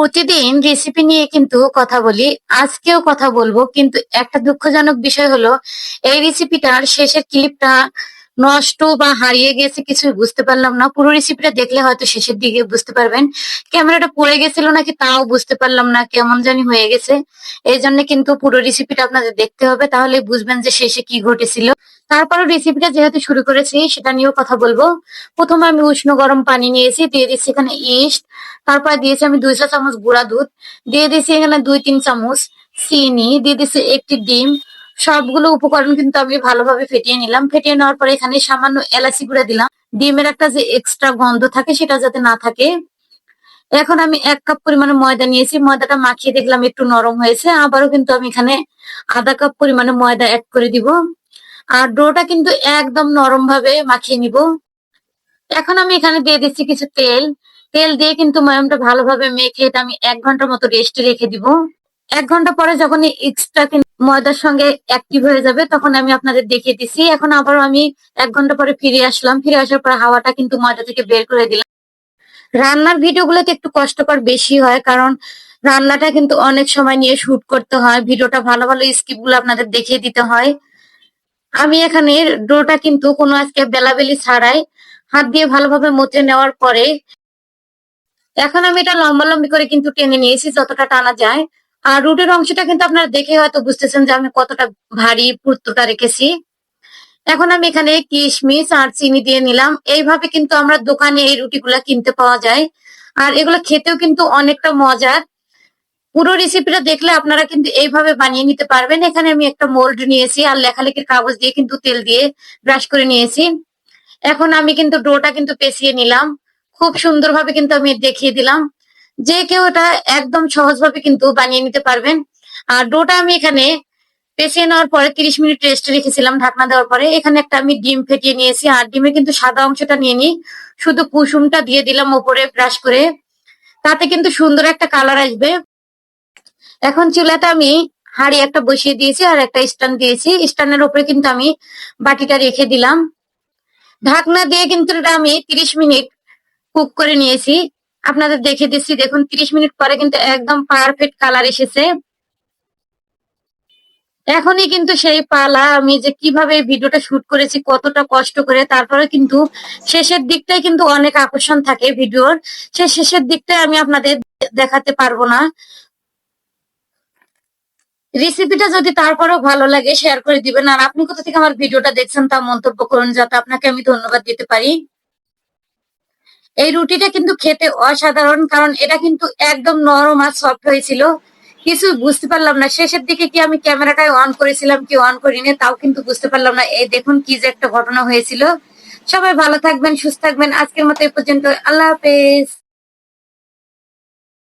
প্রতিদিন রেসিপি নিয়ে কিন্তু কথা বলি, আজকেও কথা বলব, কিন্তু একটা দুঃখজনক বিষয় হলো, এই রেসিপিটার শেষের ক্লিপটা নষ্ট বা হারিয়ে গেছে কিছু বুঝতে পারলাম না। পুরো রেসিপিটা দেখলে হয়তো শেষের দিকে বুঝতে পারবেন। ক্যামেরাটা পড়ে গেছিল নাকি তাও বুঝতে পারলাম না, কেমন জানি হয়ে গেছে। এই জন্য কিন্তু পুরো রেসিপিটা আপনাদের দেখতে হবে, তাহলে বুঝবেন যে শেষে কি ঘটেছিল। তারপরও রেসিপিটা যেহেতু শুরু করেছি, সেটা নিয়েও কথা বলব। প্রথমে আমি উষ্ণ গরম পানি নিয়েছি, দিয়ে দিচ্ছি এখানে ইস্ট। তারপর দিয়েছি আমি দুইশো চামচ গুঁড়া দুধ। দিয়ে দিয়েছি এখানে দুই তিন চামচ চিনি। দিয়ে দিচ্ছি একটি ডিম। সবগুলো উপকরণ কিন্তু আমি ভালোভাবে ফেটিয়ে নিলাম। ফেটিয়ে নেওয়ার পরে এখানে সামান্য এলাচি গুঁড়া দিলাম। ডিমের একটা যে এক্সট্রা গন্ধ থাকে সেটা যাতে না থাকে। এখন আমি এক কাপ পরিমাণে ময়দা নিয়েছি। ময়দাটা মাখিয়ে দেখলাম একটু নরম হয়েছে। আবারও কিন্তু আমি এখানে আধা কাপ পরিমাণে ময়দা অ্যাড করে দিব। আর ডোটা কিন্তু একদম নরম ভাবে মাখিয়ে নিব। এখন আমি এখানে দিয়ে দিচ্ছি কিছু তেল। তেল দিয়ে কিন্তু ময়ামটা ভালোভাবে মেখে এটা আমি এক ঘণ্টার মতো রেস্টে রেখে দিব। এক ঘণ্টা পরে যখন এক্সট্রা ময়দার সঙ্গে অ্যাক্টিভ হয়ে যাবে, তখন আমি আপনাদের দেখিয়ে দিছি। এখন আবার আমি এক ঘণ্টা পরে ফিরে আসলাম। ফিরে আসার পর হাওয়াটা কিন্তু ময়দা থেকে বের করে দিলাম। রান্নার ভিডিওগুলোতে একটু কষ্টকর বেশি হয়, কারণ রান্নাটা কিন্তু অনেক সময় নিয়ে শুট করতে হয়। ভিডিওটা ভালো ভালো স্কিপগুলো আপনাদের দেখিয়ে দিতে হয়। আমি এখানে ডোটা কিন্তু কোনো আজকে বেলাবেলি ছাড়াই হাত দিয়ে ভালোভাবে মুচড়ে নেওয়ার পরে এখন আমি এটা লম্বা লম্বি করে কিন্তু টেনে নিয়েছি, যতটা টানা যায়। আর রুটের অংশটা কিন্তু আপনারা দেখে হয়তো বুঝতেছেন যে আমি কতটা ভারী পুরতোটা রেখেছি। এখন আমি এখানে কিশমিশ আর চিনি দিয়ে নিলাম। এইভাবে কিন্তু আমরা দোকানে এই রুটিগুলা কিনতে পাওয়া যায়। আর এগুলো খেতেও কিন্তু অনেকটা মজার। পুরো রেসিপিটা দেখলে আপনারা কিন্তু এইভাবে বানিয়ে নিতে পারবেন। এখানে আমি একটা মোল্ড নিয়েছি আর লেখালেখির কাগজ দিয়ে কিন্তু তেল দিয়ে ব্রাশ করে নিয়েছি। এখন আমি কিন্তু ডোটা কিন্তু পেঁচিয়ে নিলাম। খুব সুন্দরভাবে কিন্তু আমি দেখিয়ে দিলাম। যে কেউ এটা একদম সহজভাবে কিন্তু বানিয়ে নিতে পারবেন। আর ডোটা আমি এখানে পেঁচিয়ে নেওয়ার পরে তিরিশ মিনিট রেস্টে রেখেছিলাম ঢাকনা দেওয়ার পরে। এখানে একটা আমি ডিম ফেটিয়ে নিয়েছি। আর ডিমে কিন্তু সাদা অংশটা নিয়ে নিই। শুধু কুসুমটা দিয়ে দিলাম ওপরে ব্রাশ করে। তাতে কিন্তু সুন্দর একটা কালার আসবে। এখন চুলাতে আমি হাঁড়ি একটা বসিয়ে দিয়েছি আর একটা স্ট্যান্ড দিয়েছি। স্ট্যান্ডের উপরে কিন্তু আমি বাটিটা রেখে দিলাম। ঢাকনা দিয়ে কিন্তু এটা আমি তিরিশ মিনিট কুক করে নিয়েছি। আপনাদের দেখে দিচ্ছি, দেখুন, তিরিশ মিনিট পরে কিন্তু একদম পারফেক্ট কালার এসেছে। এখনই কিন্তু সেই পালা, আমি যে কীভাবে ভিডিওটা শুট করেছি, কতটা কষ্ট করে তারপরে কিন্তু শেষের দিকটাই কিন্তু অনেক আকর্ষণ থাকে ভিডিওর সে শেষের দিকটাই আমি আপনাদের দেখাতে পারব না। রেসিপিটা যদি তারপরেও ভালো লাগে শেয়ার করে দিবেন। আর আপনি কোথা থেকে আমার ভিডিওটা দেখছেন তা মন্তব্য করুন, যাতে আপনাকে আমি ধন্যবাদ দিতে পারি। এই রুটিটা কিন্তু খেতে অসাধারণ, কারণ এটা কিন্তু একদম নরম আর সফট হয়েছিল। কিছু বুঝতে পারলাম না, শেষের দিকে কি আমি ক্যামেরাটাই অন করেছিলাম, কি অন করিনি, তাও কিন্তু বুঝতে পারলাম না। এই দেখুন কি যে একটা ঘটনা হয়েছিল। সবাই ভালো থাকবেন, সুস্থ থাকবেন। আজকের মতো এই পর্যন্ত। আল্লাহ হাফেজ।